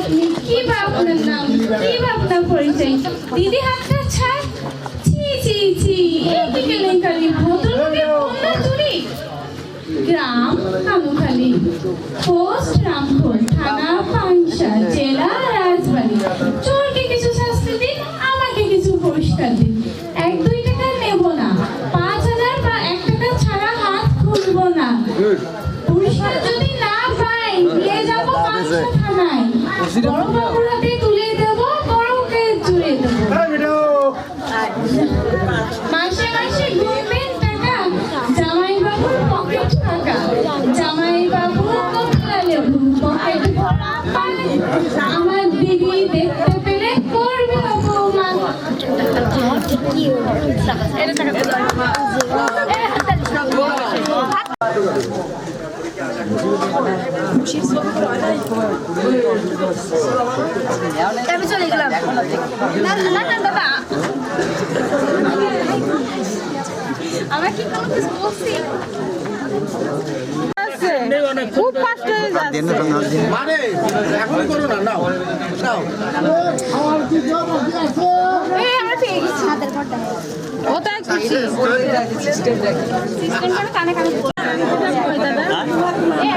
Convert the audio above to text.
আপনি কি বা নাম? কি বা পরিচয় দিদি হাতটা ছাড়। ছি ছি ছি। এই কি কেলেঙ্কারি ভদ্রলোকের কন্যা গ্রাম কানুখালী পোস্ট রামপুর থানা পাংশা জেলা রাজবাড়ি। চোরকে কিছু শাস্তি দিন, আমাকে কিছু পুরস্কার দিন। এক, দুই টাকা নেব না। পাঁচ হাজার বা এক টাকা ছাড়া হাত খুলবো না। পুরস্কার দেবো মাসে মাসে গুনবেন টাকা। জামাই বাবুর পকেট ফাঁকা জামাই বাবু কমলা পকেট ভরা পান আমার দিদি দেখতে পেলে করবে অপমান আমি চলে গেলাম। না না না দাদা আমরা কি কোনো কিছু বলছি? খুব কষ্ট হয়ে যাচ্ছে। মানে এখন করো না নাও নাও। এই আমরা পেয়ে গেছি। হাতের ঘরটা কোথায় খুশি। সিস্টেম করে কানে কানে